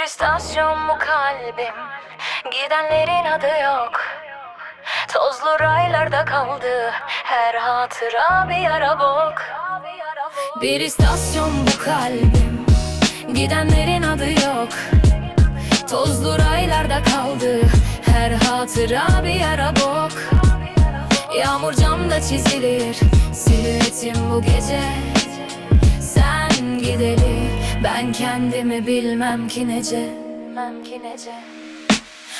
Bir istasyon bu kalbim? Gidenlerin adı yok. Tozlu raylarda kaldı Her hatıra bir yara bok. Bir istasyon bu kalbim. Gidenlerin adı yok. Tozlu raylarda kaldı Her hatıra bir yara bok. Yağmur camda çizilir Silüetim bu gece. Sen gideli Ben kendimi bilmem ki nece. Bilmem ki nece.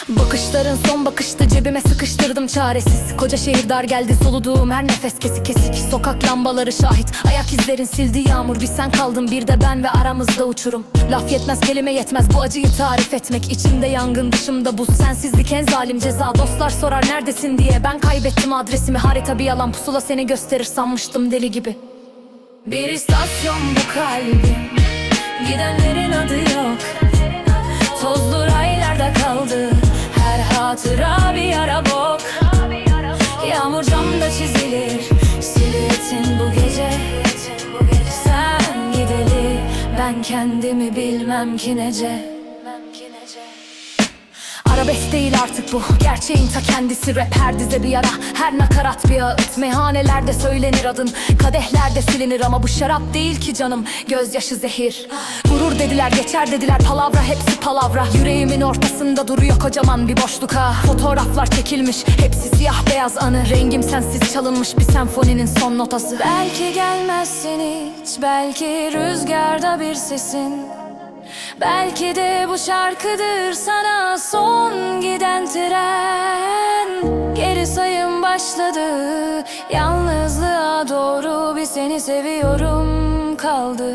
Bakışların son bakıştı cebime sıkıştırdım çaresiz. Koca şehir dar geldi soluduğum her nefes kesik kesik. Sokak lambaları şahit ayak izlerin sildi yağmur. Bir sen kaldın bir de ben ve aramızda uçurum. Laf yetmez kelime yetmez bu acıyı tarif etmek. İçimde yangın dışımda buz. Sensizlik en zalim ceza. Dostlar sorar neredesin? diye. Ben kaybettim adresimi. Harita bir yalan pusula seni gösterir sanmıştım deli gibi. Bir istasyon bu kalbim Gidenlerin adı yok. Tozlu raylarda kaldı. Her hatıra bir yara bok. Yağmur camda çizilir. Silüetin bu gece. Sen gideli. Ben kendimi bilmem ki nece Arabesk değil artık bu. Gerçeğin ta kendisi. Rap her dize bir yara. Her nakarat bir ağıt Meyhanelerde söylenir adın. Kadehlerde silinir ama bu şarap değil ki canım. Gözyaşı zehir. Gurur dediler geçer dediler. Palavra hepsi palavra. Yüreğimin ortasında duruyor kocaman bir boşluk ha. Fotoğraflar çekilmiş. Hepsi siyah beyaz anı. Rengim sensiz çalınmış bir senfoninin son notası. Belki gelmezsin hiç. Belki rüzgarda bir sesin Belki de bu şarkıdır sana son giden tren. Geri sayım başladı. Yalnızlığa doğru bir seni seviyorum kaldı.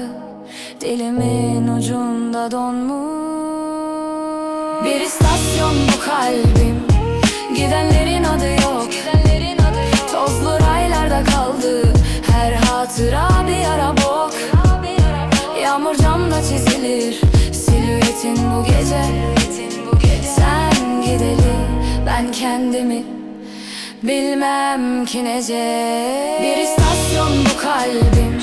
Dilimin ucunda donmuş. Bir istasyon bu kalbim. Gidenlerin adı yok. Tozlu raylarda kaldı. Her hatıra bir yara bok. Yağmur camda çizilir Silüetin bu gece. Sen gideli Ben kendimi Bilmem ki nece Bir istasyon bu kalbim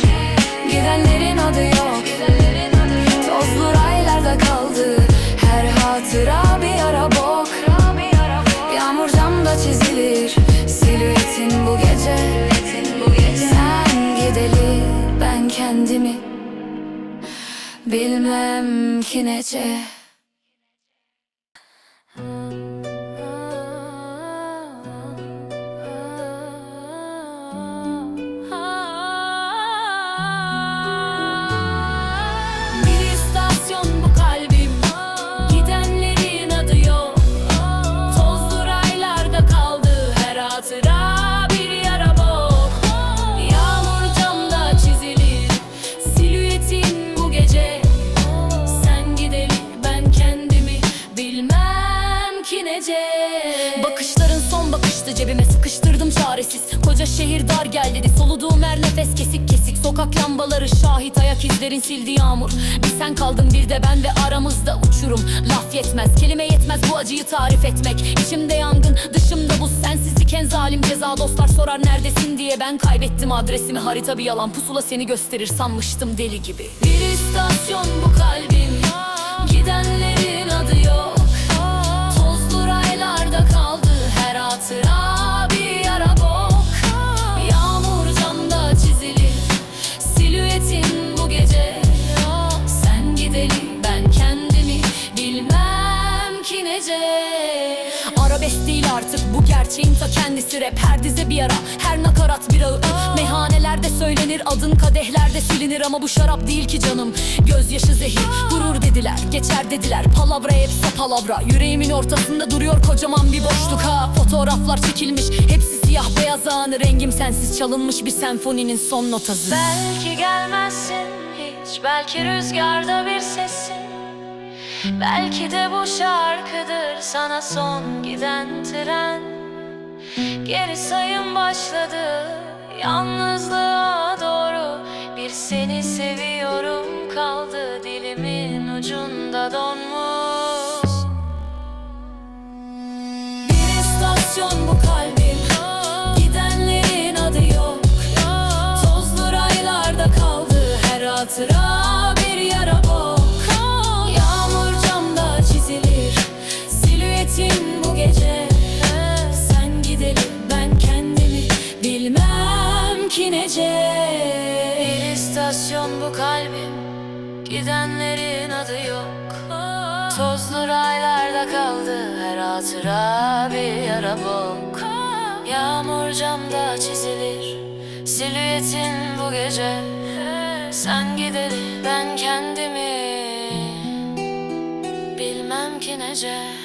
Bilmem ki nece nece Bakışların son bakıştı cebime sıkıştırdım çaresiz. Koca şehir dar gel dedi soluduğum her nefes kesik kesik. Sokak lambaları şahit ayak izlerin sildi yağmur. Bir sen kaldın bir de ben ve aramızda uçurum. Laf yetmez kelime yetmez bu acıyı tarif etmek. İçimde yangın dışımda bu sensizlik en zalim ceza. Dostlar sorar neredesin? diye ben kaybettim adresimi. Harita bir yalan pusula seni gösterir sanmıştım deli gibi. Bir istasyon bu kalbim. Gidenlerin nece Arabesk değil artık bu gerçeğin ta kendisi. Rap Her dize bir yara her nakarat bir ağıt Meyhanelerde söylenir adın kadehlerde silinir. Ama bu şarap değil ki canım. Gözyaşı zehir gurur dediler geçer dediler. Palavra hepsi palavra. Yüreğimin ortasında duruyor kocaman bir boşluk ha. Fotoğraflar çekilmiş hepsi siyah beyaz anı. Rengim sensiz çalınmış bir senfoninin son notası. Belki gelmezsin hiç Belki rüzgarda bir sesin Belki de bu şarkıdır sana son giden tren. Geri sayım başladı yalnızlığa doğru. Bir seni seviyorum kaldı dilimin ucunda donmuş. Bir istasyon bu kalbim hasretin bu gece. Sen gidelim ben kendimi bilmem ki nece Bir istasyon bu kalbim gidenlerin adı yok. Tozlu raylarda kaldı her hatıra bir yara bok. Yağmur camda çizilir silüetin bu gece. Sen gidelim ben kendimi bilmem ki nece